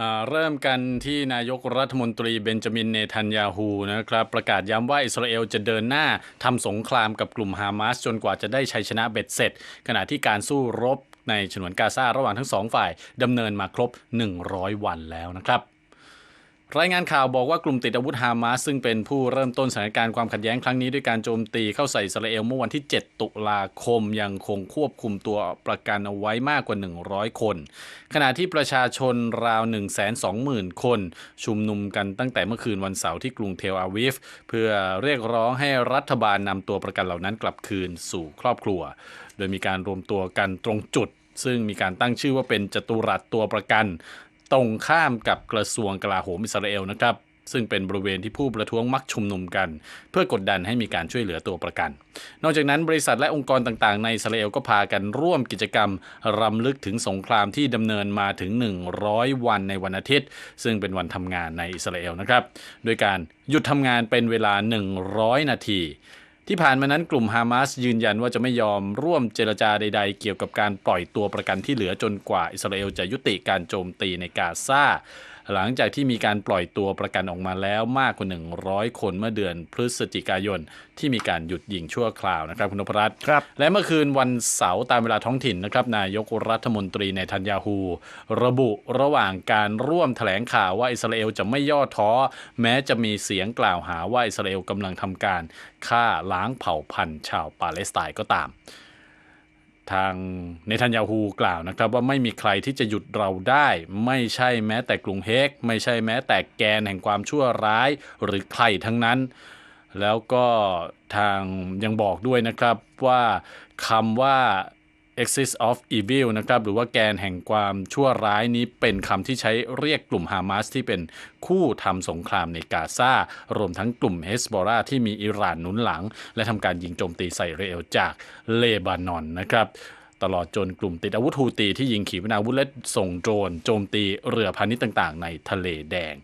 อ่าเริ่มกันที่นายกรัฐมนตรีเบนจามินเนทันยาฮูนะครับประกาศย้ำว่าอิสราเอลจะเดินหน้าทำสงครามกับกลุ่มฮามาสจนกว่าจะได้ชัยชนะเบ็ดเสร็จ ขณะที่การสู้รบในฉนวนกาซาระหว่างทั้งสองฝ่ายดำเนินมาครบ 100 วันแล้วนะครับ รายงานข่าวบอกว่ากลุ่มติดอาวุธฮามาสซึ่งเป็นผู้เริ่มต้นสถานการณ์ความขัดแย้งครั้งนี้ด้วยการโจมตีเข้าใส่อิสราเอลเมื่อวันที่ 7 ตุลาคมยังคงควบคุมตัวประกันเอาไว้มากกว่า 100 คน ขณะที่ประชาชนราว 120,000 คน ชุมนุมกันตั้งแต่เมื่อคืนวันเสาร์ที่กรุงเทลอาวิฟ เพื่อเรียกร้องให้รัฐบาลนำตัวประกันเหล่านั้นกลับคืนสู่ครอบครัว โดยมีการรวมตัวกันตรงจุดซึ่งมีการตั้งชื่อว่าเป็นจตุรัสตัวประกัน ตรงข้ามกับกระทรวงกลาโหมอิสราเอลนะครับซึ่งเป็นบริเวณที่ผู้ประท้วงมักชุมนุมกัน เพื่อกดดันให้มีการช่วยเหลือตัวประกัน นอกจากนั้นบริษัทและองค์กรต่างๆ ในอิสราเอลก็พากันร่วมกิจกรรม รำลึกถึงสงครามที่ดำเนินมาถึง 100 วันในวันอาทิตย์ ซึ่งเป็นวันทำงานในอิสราเอลนะครับ โดยการหยุดทำงานเป็นเวลา 100 นาที ที่ผ่านมานั้นกลุ่มฮามาสยืนยันว่าจะไม่ยอมร่วมเจรจาใด ๆ เกี่ยวกับการปล่อยตัวประกันที่เหลือจนกว่าอิสราเอลจะยุติการโจมตีในกาซา หลังจากที่มีการปล่อยตัวประกันออกมาแล้วมากกว่า 100 คนเมื่อเดือนพฤศจิกายน ที่มีการหยุดยิงชั่วคราวนะครับคุณนพรัตน์ครับ และเมื่อคืนวันเสาร์ตามเวลาท้องถิ่นนะครับนายกรัฐมนตรีในทันยาฮู ระบุระหว่างการร่วมแถลงข่าวว่าอิสราเอลจะไม่ย่อท้อ แม้จะมีเสียงกล่าวหาว่าอิสราเอลกำลังทำการฆ่าล้างเผ่าพันธุ์ชาวปาเลสไตน์ก็ตาม ทางเนทันยาฮูกล่าวนะครับ ว่าไม่มีใครที่จะหยุดเราได้ ไม่ใช่แม้แต่กรุงเฮก ไม่ใช่แม้แต่แกนแห่งความชั่วร้ายหรือใครทั้งนั้น แล้วก็ทางยังบอกด้วยนะครับว่าคำว่า axis of evil นะครับหรือว่าแกนแห่งความชั่วร้ายนี้เป็นคำที่ใช้เรียกกลุ่มฮามาสที่เป็นคู่ทำสงครามในกาซารวมทั้งกลุ่มเฮสบอราที่มีอิหร่านหนุนหลัง และทำการยิงโจมตีใส่อิสรเอลจากเลบานอนนะครับตลอดจนกลุ่มติดอาวุธฮูตีที่ยิงขีปนาวุธและส่งโดรนโจมตีเรือพาณิชย์ต่างๆ ในทะเลแดง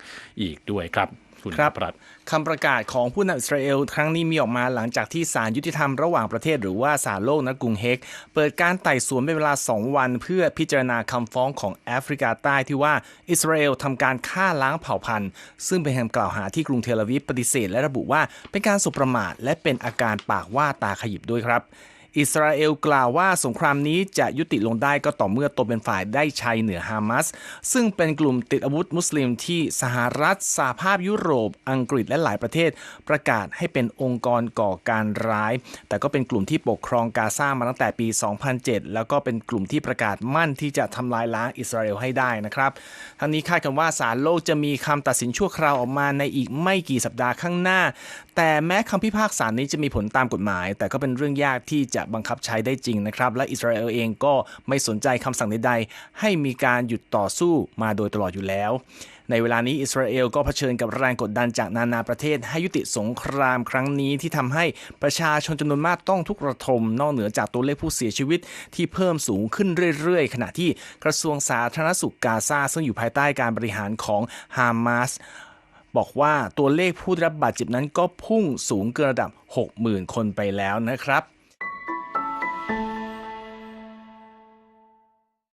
อีกด้วยครับ คุณครับปรัตน์คำประกาศของผู้นำอิสราเอลครั้งนี้มีออกมาหลังจากที่ศาลยุติธรรมระหว่างประเทศหรือว่าศาลโลกณกรุงเฮกเปิดการไต่สวนเป็นเวลา 2 วัน เพื่อพิจารณาคำฟ้องของแอฟริกาใต้ที่ว่าอิสราเอลทำการฆ่าล้างเผ่าพันธุ์ ซึ่งเป็นคำกล่าวหาที่กรุงเทลอาวิฟปฏิเสธและระบุว่าเป็นการสบประมาทและเป็นอาการปากว่าตาขยิบด้วยครับ อิสราเอลกล่าวว่าสงครามนี้จะยุติลงได้ก็ต่อเมื่อตนเป็นฝ่ายได้ชัยเหนือฮามาสซึ่งเป็นกลุ่มติดอาวุธมุสลิมที่สหรัฐสหภาพยุโรป อังกฤษและหลายประเทศ ประกาศให้เป็นองค์กรก่อการร้าย แต่ก็เป็นกลุ่มที่ปกครองกาซามาตั้งแต่ปี 2007 แล้วก็เป็นกลุ่มที่ประกาศมั่นที่จะทำลายล้างอิสราเอลให้ได้นะครับทั้งนี้คาดกันว่าศาลโลกจะมีคำตัดสินชั่วคราวออกมาในอีกไม่กี่สัปดาห์ข้างหน้า แต่แม้คำพิพากษานี้จะมีผลตามกฎหมาย แต่ก็เป็นเรื่องยากที่จะบังคับใช้ได้จริงนะครับ และอิสราเอลเองก็ไม่สนใจคำสั่งใดๆ ให้มีการหยุดต่อสู้มาโดยตลอดอยู่แล้ว ในเวลานี้อิสราเอลก็เผชิญกับแรงกดดันจากนานาประเทศ ให้ยุติสงครามครั้งนี้ที่ทำให้ประชาชนจำนวนมากต้องทุกข์ระทม นอกเหนือจากตัวเลขผู้เสียชีวิตที่เพิ่มสูงขึ้นเรื่อยๆ ขณะที่กระทรวงสาธารณสุขกาซาซึ่งอยู่ภายใต้การบริหารของฮามาสบอกว่าตัวเลขผู้ได้รับบาดเจ็บนั้นก็พุ่งสูงเกินระดับ 60,000 คนไปแล้วนะครับ